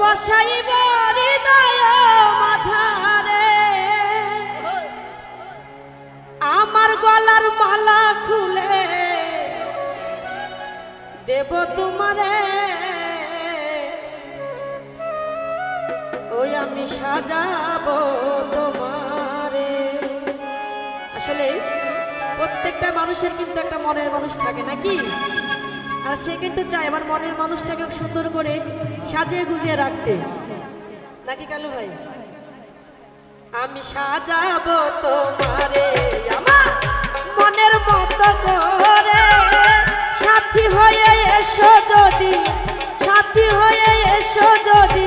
বসাইব হৃদয় মাঝারে। আমার গলার মালা খুলে দেব তোমারে। ওই আমি সাজাবো তোমারে। আসলে প্রত্যেকটা মানুষের কিন্তু একটা মনের মানুষ থাকে, নাকি? আর সে কিন্তু চায় আমার মনের মানুষটাকে সুন্দর করে সাজিয়ে গুজিয়ে রাখতে। নাকি কালু ভাই? আমি সাজাবো তোমারে, আমার মনের মতো করে। সাথী হয়ে এসো যদি, সাথী হয়ে এসো যদি।